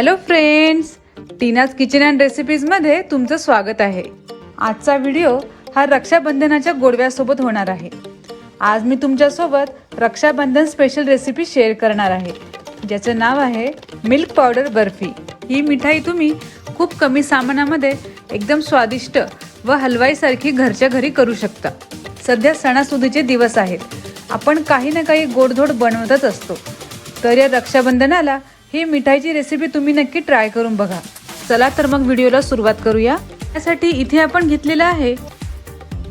Hello friends Tina's kitchen and रेसिपीजमध्ये तुमचं स्वागत आहे. आजचा व्हिडिओ हा रक्षाबंधनाच्या गोडव्यासोबत होणार आहे. आज मी तुमच्यासोबत रक्षाबंधन स्पेशल रेसिपी शेअर करणार आहे. ज्याचं नाव आहे मिल्क पावडर बर्फी. ही मिठाई तुम्ही खूप कमी सामानामध्ये एकदम स्वादिष्ट व हलवाईसारखी घरच्या घरी करू शकता. सध्या सणासुदीचे दिवस आहेत. आपण काही ना काही गोडधोड बनवतच असतो. तर या रक्षाबंधनाला ही मिठाईची रेसिपी तुम्ही नक्की ट्राय करून बघा. चला तर मग व्हिडिओला सुरुवात करूया. त्यासाठी इथे आपण घेतलेलं आहे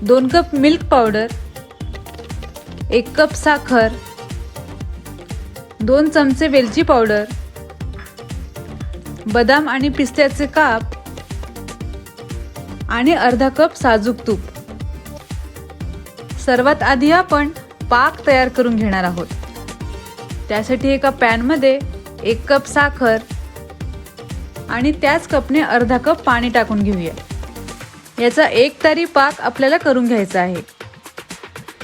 दोन कप मिल्क पावडर एक कप साखर दोन चमचे वेलची पावडर बदाम आणि पिस्त्याचे काप आणि अर्धा कप साजूक तूप. सर्वात आधी आपण पाक तयार करून घेणार आहोत. त्यासाठी एका पॅनमध्ये एक कप साखर आणि त्याच कपने अर्धा कप पाणी टाकून घेऊया. याचा एक तारी पाक आपल्याला करून घ्यायचा आहे.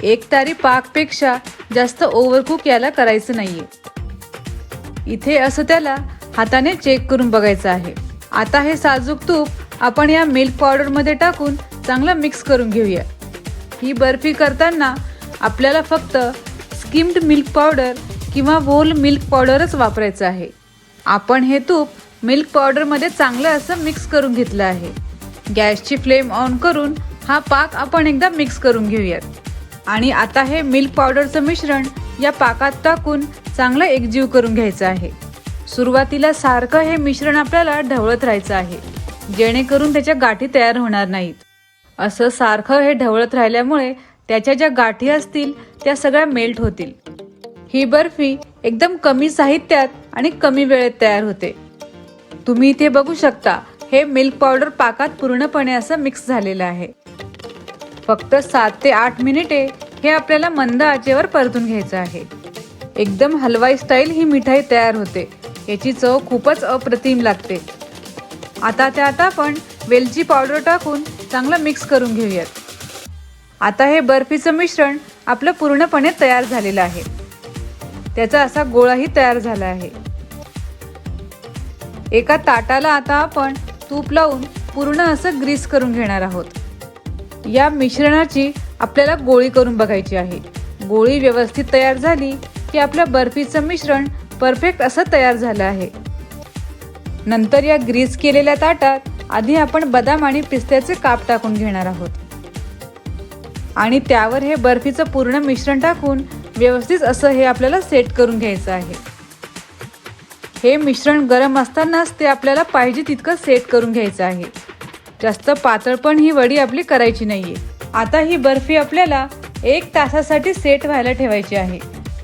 एक तारी पाकपेक्षा जास्त ओव्हरकुक याला करायचं नाहीये. इथे असं त्याला हाताने चेक करून बघायचं आहे. आता हे साजूक तूप आपण या मिल्क पावडरमध्ये टाकून चांगलं मिक्स करून घेऊया. ही बर्फी करताना आपल्याला फक्त स्किम्ड मिल्क पावडर किंवा व्होल मिल्क पावडरच वापरायचं आहे. आपण हे तूप मिल्क पावडरमध्ये चांगलं असं मिक्स करून घेतलं आहे. गॅसची फ्लेम ऑन करून हा पाक आपण एकदा मिक्स करून घेऊयात. आणि आता हे मिल्क पावडरचं मिश्रण या पाकात टाकून चांगलं एकजीव करून घ्यायचं आहे. सुरुवातीला सारखं हे मिश्रण आपल्याला ढवळत राहायचं आहे. जेणेकरून त्याच्या गाठी तयार होणार नाहीत. असं सारखं हे ढवळत राहिल्यामुळे त्याच्या ज्या गाठी असतील त्या सगळ्या मेल्ट होतील. ही बर्फी एकदम कमी साहित्यात आणि कमी वेळेत तयार होते. तुम्ही इथे बघू शकता हे मिल्क पावडर पाकात पूर्णपणे असं मिक्स झालेलं आहे. फक्त सात ते आठ मिनिटे हे आपल्याला मंद आचेवर परतून घ्यायचं आहे. एकदम हलवाई स्टाईल ही मिठाई तयार होते. याची चव खूपच अप्रतिम लागते. आता त्यात आपण वेलची पावडर टाकून चांगलं मिक्स करून घेऊयात. आता हे बर्फीचं मिश्रण आपलं पूर्णपणे तयार झालेलं आहे. त्याचा असा गोळाही तयार झाला आहे. एका ताटाला आता आपण तूप लावून पूर्ण असं ग्रीस करून घेणार आहोत. या मिश्रणाची आपल्याला गोळी करून बघायची आहे. गोळी व्यवस्थित तयार झाली की आपल्या बर्फीचं मिश्रण परफेक्ट असं तयार झालं आहे. नंतर या ग्रीस केलेल्या ताटात आधी आपण बदाम आणि पिस्त्याचे काप टाकून घेणार आहोत. आणि त्यावर हे बर्फीचं पूर्ण मिश्रण टाकून व्यवस्थित असं हे आपल्याला सेट करून घ्यायचं आहे. हे मिश्रण गरम असतानाच ते आपल्याला पाहिजे तितकं सेट करून घ्यायचं आहे. जास्त पातळ पण ही वडी आपली करायची नाहीये. आता ही बर्फी आपल्याला एक तासासाठी सेट व्हायला ठेवायची आहे.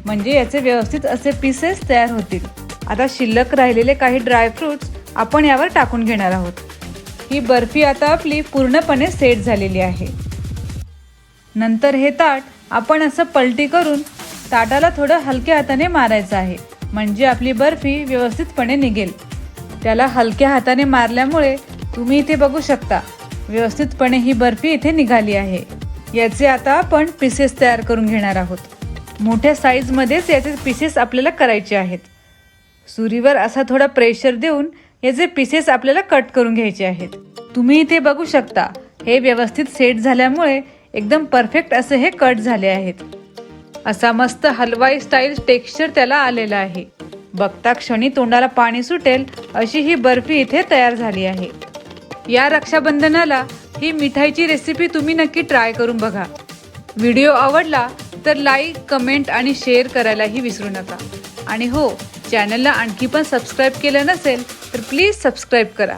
म्हणजे याचे व्यवस्थित असे पीसेस तयार होतील. आता शिल्लक राहिलेले काही ड्रायफ्रुट्स आपण यावर टाकून घेणार आहोत. ही बर्फी आता आपली पूर्णपणे सेट झालेली आहे. नंतर हे ताट आपण असं पलटी करून ताटाला थोडं हलक्या हाताने मारायचं आहे. म्हणजे आपली बर्फी व्यवस्थितपणे निघेल. त्याला हलक्या हाताने मारल्यामुळे तुम्ही इथे बघू शकता. व्यवस्थितपणे ही बर्फी इथे निघाली आहे. याचे आता आपण पीसेस तयार करून घेणार आहोत. मोठ्या साईजमध्येच याचे पीसेस आपल्याला करायचे आहेत. सुरीवर असा थोडा प्रेशर देऊन याचे पीसेस आपल्याला कट करून घ्यायचे आहेत. तुम्ही इथे बघू शकता. हे व्यवस्थित सेट झाल्यामुळे एकदम परफेक्ट असे हे कट झाले आहेत. असा मस्त हलवाई स्टाईल टेक्स्चर त्याला आलेला आहे. बघता क्षणी तोंडाला पाणी सुटेल अशी ही बर्फी इथे तयार झाली आहे. या रक्षाबंधनाला ही मिठाईची रेसिपी तुम्ही नक्की ट्राय करून बघा. व्हिडिओ आवडला तर लाईक कमेंट आणि शेअर करायलाही विसरू नका. आणि हो चॅनलला आणखी पण सबस्क्राईब केलं नसेल तर प्लीज सबस्क्राईब करा.